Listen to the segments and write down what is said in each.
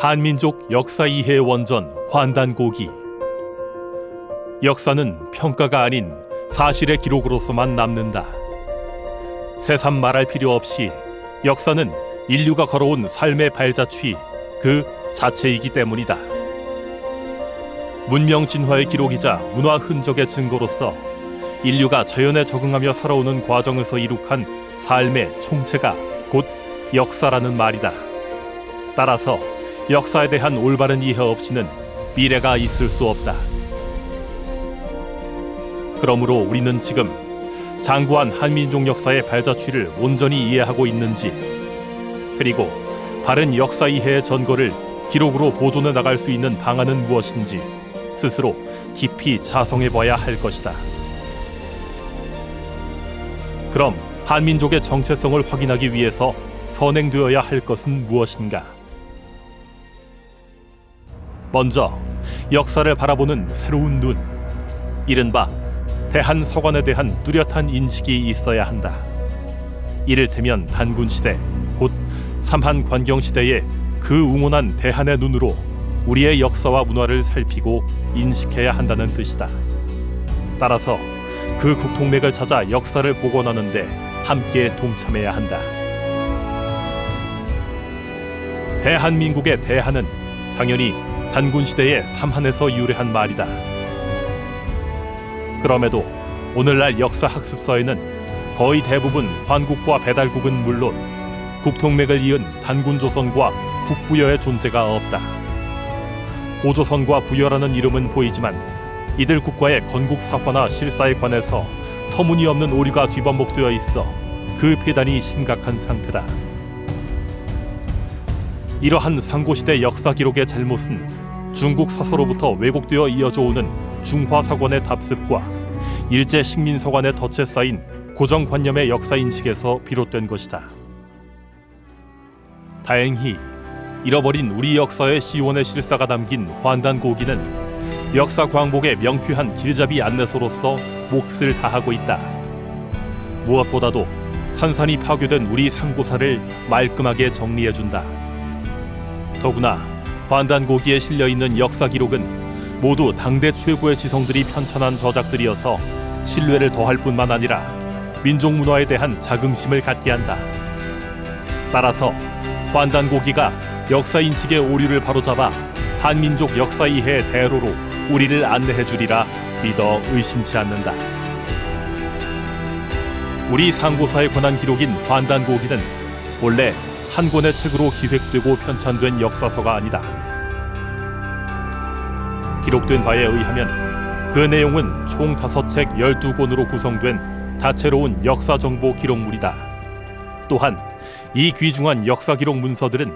한민족 역사 이해 원전 환단고기 역사는 평가가 아닌 사실의 기록으로서만 남는다. 새삼 말할 필요 없이 역사는 인류가 걸어온 삶의 발자취 그 자체이기 때문이다. 문명 진화의 기록이자 문화 흔적의 증거로서 인류가 자연에 적응하며 살아오는 과정에서 이룩한 삶의 총체가 곧 역사라는 말이다. 따라서 역사에 대한 올바른 이해 없이는 미래가 있을 수 없다. 그러므로 우리는 지금 장구한 한민족 역사의 발자취를 온전히 이해하고 있는지 그리고 바른 역사 이해의 전거를 기록으로 보존해 나갈 수 있는 방안은 무엇인지 스스로 깊이 자성해 봐야 할 것이다. 그럼 한민족의 정체성을 확인하기 위해서 선행되어야 할 것은 무엇인가? 먼저 역사를 바라보는 새로운 눈, 이른바 대한 서관에 대한 뚜렷한 인식이 있어야 한다. 이를테면 단군 시대, 곧 삼한 관경 시대의 그 웅원한 대한의 눈으로 우리의 역사와 문화를 살피고 인식해야 한다는 뜻이다. 따라서 그 국통맥을 찾아 역사를 복원하는데 함께 동참해야 한다. 대한민국의 대한은 당연히 단군 시대의 삼한에서 유래한 말이다. 그럼에도 오늘날 역사 학습서에는 거의 대부분 환국과 배달국은 물론 국통맥을 이은 단군 조선과 북부여의 존재가 없다. 고조선과 부여라는 이름은 보이지만 이들 국가의 건국 사화나 실사에 관해서 터무니없는 오류가 뒤범벅되어 있어 그 폐단이 심각한 상태다. 이러한 상고시대 역사 기록의 잘못은 중국 사서로부터 왜곡되어 이어져 오는 중화 사관의 답습과 일제 식민 서관의 덫에 쌓인 고정관념의 역사 인식에서 비롯된 것이다. 다행히 잃어버린 우리 역사의 시원의 실사가 담긴 환단고기는 역사 광복의 명쾌한 길잡이 안내소로서 몫을 다하고 있다. 무엇보다도 산산이 파괴된 우리 상고사를 말끔하게 정리해준다. 더구나 환단 고기에 실려 있는 역사 기록은 모두 당대 최고의 지성들이 편찬한 저작들이어서 신뢰를 더할 뿐만 아니라 민족 문화에 대한 자긍심을 갖게 한다. 따라서 환단 고기가 역사 인식의 오류를 바로잡아 한민족 역사 이해의 대로로 우리를 안내해 주리라 믿어 의심치 않는다. 우리 상고사에 관한 기록인 환단 고기는 본래 한 권의 책으로 기획되고 편찬된 역사서가 아니다. 기록된 바에 의하면 그 내용은 총 다섯 책 열두 권으로 구성된 다채로운 역사 정보 기록물이다. 또한 이 귀중한 역사 기록 문서들은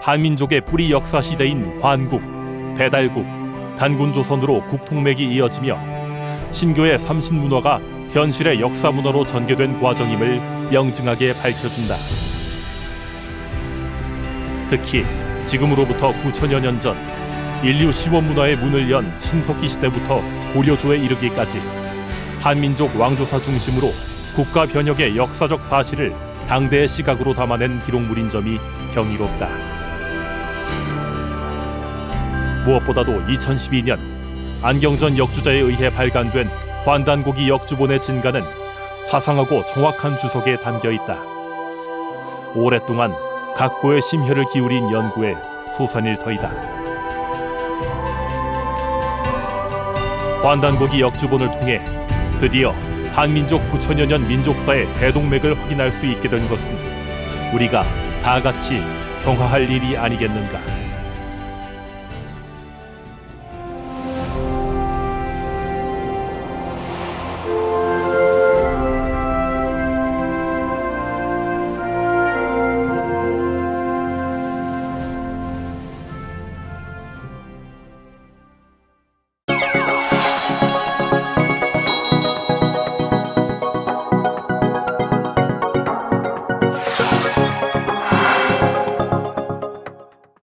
한민족의 뿌리 역사 시대인 환국, 배달국, 단군조선으로 국통맥이 이어지며 신교의 삼신문화가 현실의 역사 문화로 전개된 과정임을 명징하게 밝혀준다. 특히 지금으로부터 9천여 년 전 인류 시원 문화의 문을 연 신석기 시대부터 고려조에 이르기까지 한민족 왕조사 중심으로 국가 변혁의 역사적 사실을 당대의 시각으로 담아낸 기록물인 점이 경이롭다. 무엇보다도 2012년 안경전 역주자에 의해 발간된 환단고기 역주본의 진가는 자상하고 정확한 주석에 담겨 있다. 오랫동안 각고의 심혈을 기울인 연구에 소산일 터이다. 환단고기 역주본을 통해 드디어 한민족 9천여 년 민족사의 대동맥을 확인할 수 있게 된 것은 우리가 다 같이 경화할 일이 아니겠는가.